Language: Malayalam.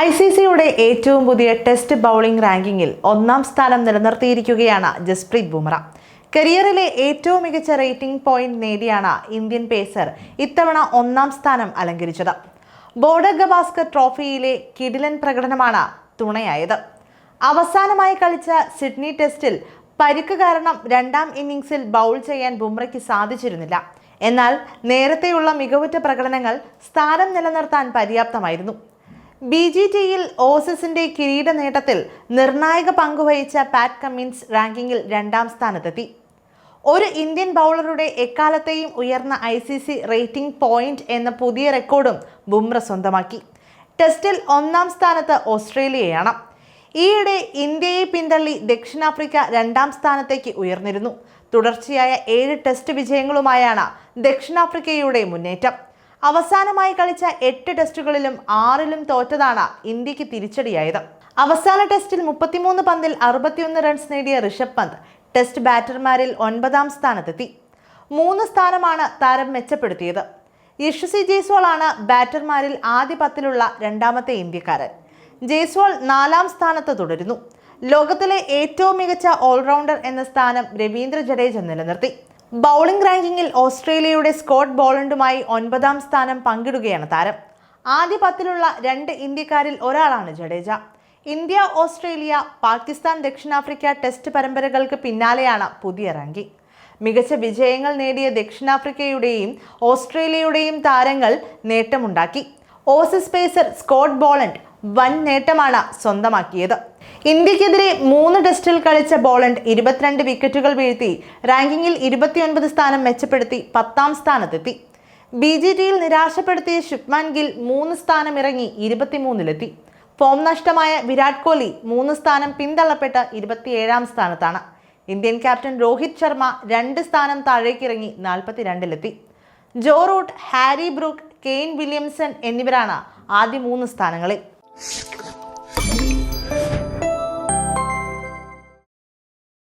ഐ സി സിയുടെ ഏറ്റവും പുതിയ ടെസ്റ്റ് ബൗളിംഗ് റാങ്കിങ്ങിൽ ഒന്നാം സ്ഥാനം നിലനിർത്തിയിരിക്കുകയാണ് ജസ്പ്രീത് ബുംറ. കരിയറിലെ ഏറ്റവും മികച്ച റേറ്റിംഗ് പോയിന്റ് നേടിയാണ് ഇന്ത്യൻ പേസർ ഇത്തവണ ഒന്നാം സ്ഥാനം അലങ്കരിച്ചത്. ബോർഡർ ഗവാസ്കർ ട്രോഫിയിലെ കിടിലൻ പ്രകടനമാണ് തുണയായത്. അവസാനമായി കളിച്ച സിഡ്നി ടെസ്റ്റിൽ പരിക്ക് കാരണം രണ്ടാം ഇന്നിംഗ്സിൽ ബൗൾ ചെയ്യാൻ ബുംറയ്ക്ക് സാധിച്ചിരുന്നില്ല. എന്നാൽ നേരത്തെയുള്ള മികവുറ്റ പ്രകടനങ്ങൾ സ്ഥാനം നിലനിർത്താൻ പര്യാപ്തമായിരുന്നു. ബി ജി ടിയിൽ ഓസസിന്റെ കിരീട നേട്ടത്തിൽ നിർണായക പങ്കുവഹിച്ച പാറ്റ് കമ്മിൻസ് റാങ്കിങ്ങിൽ രണ്ടാം സ്ഥാനത്തെത്തി. ഒരു ഇന്ത്യൻ ബൗളറുടെ എക്കാലത്തെയും ഉയർന്ന I C C rating point എന്ന പുതിയ റെക്കോർഡും ബുംറ സ്വന്തമാക്കി. ടെസ്റ്റിൽ ഒന്നാം സ്ഥാനത്ത് ഓസ്ട്രേലിയയാണ്. ഈയിടെ ഇന്ത്യയെ പിന്തള്ളി ദക്ഷിണാഫ്രിക്ക രണ്ടാം സ്ഥാനത്തേക്ക് ഉയർന്നിരുന്നു. തുടർച്ചയായ ഏഴ് ടെസ്റ്റ് വിജയങ്ങളുമായാണ് ദക്ഷിണാഫ്രിക്കയുടെ മുന്നേറ്റം. അവസാനമായി കളിച്ച എട്ട് ടെസ്റ്റുകളിലും ആറിലും തോറ്റതാണ് ഇന്ത്യയ്ക്ക് തിരിച്ചടിയായത്. അവസാന ടെസ്റ്റിൽ മുപ്പത്തിമൂന്ന് പന്തിൽ അറുപത്തിയൊന്ന് റൺസ് നേടിയ ഋഷഭ് പന്ത് ടെസ്റ്റ് ബാറ്റർമാരിൽ ഒൻപതാം സ്ഥാനത്തെത്തി. മൂന്ന് സ്ഥാനമാണ് താരം മെച്ചപ്പെടുത്തിയത്. യശസ്വി ജയ്സ്വാൾ ആണ് ബാറ്റർമാരിൽ ആദ്യ പത്തിലുള്ള രണ്ടാമത്തെ ഇന്ത്യക്കാരൻ. ജയ്സ്വാൾ നാലാം സ്ഥാനത്ത് തുടരുന്നു. ലോകത്തിലെ ഏറ്റവും മികച്ച ഓൾറൗണ്ടർ എന്ന സ്ഥാനം രവീന്ദ്ര ജഡേജ നിലനിർത്തി. ബൗളിംഗ് റാങ്കിങ്ങിൽ ഓസ്ട്രേലിയയുടെ സ്കോട്ട് ബോളണ്ടുമായി ഒൻപതാം സ്ഥാനം പങ്കിടുകയാണ് താരം. ആദ്യ പത്തിലുള്ള രണ്ട് ഇന്ത്യക്കാരിൽ ഒരാളാണ് ജഡേജ. ഇന്ത്യ ഓസ്ട്രേലിയ പാകിസ്ഥാൻ ദക്ഷിണാഫ്രിക്ക ടെസ്റ്റ് പരമ്പരകൾക്ക് പിന്നാലെയാണ് പുതിയ റാങ്കിംഗ് മികച്ച വിജയങ്ങൾ നേടിയ ദക്ഷിണാഫ്രിക്കയുടെയും ഓസ്ട്രേലിയയുടെയും താരങ്ങൾ നേട്ടമുണ്ടാക്കി. ഓസസ് പേസർ സ്കോട്ട് ബോളണ്ട് വൻ നേട്ടമാണ് സ്വന്തമാക്കിയത്. ഇന്ത്യക്കെതിരെ മൂന്ന് ടെസ്റ്റിൽ കളിച്ച ബോളണ്ട് ഇരുപത്തിരണ്ട് വിക്കറ്റുകൾ വീഴ്ത്തി റാങ്കിങ്ങിൽ ഇരുപത്തിയൊൻപത് സ്ഥാനം മെച്ചപ്പെടുത്തി പത്താം സ്ഥാനത്തെത്തി. ബി ജെ ടിയിൽ നിരാശപ്പെടുത്തിയ ശുഭ്മാൻ ഗിൽ മൂന്ന് സ്ഥാനം ഇറങ്ങി ഇരുപത്തിമൂന്നിലെത്തി. ഫോം നഷ്ടമായ വിരാട് കോഹ്ലി മൂന്ന് സ്ഥാനം പിന്തള്ളപ്പെട്ട് ഇരുപത്തിയേഴാം സ്ഥാനത്താണ്. ഇന്ത്യൻ ക്യാപ്റ്റൻ രോഹിത് ശർമ്മ രണ്ട് സ്ഥാനം താഴേക്കിറങ്ങി നാൽപ്പത്തിരണ്ടിലെത്തി. Joe Root Harry Brook Kane Williamson എന്നിവരാണ് ആദ്യ മൂന്ന് സ്ഥാനങ്ങളിൽ.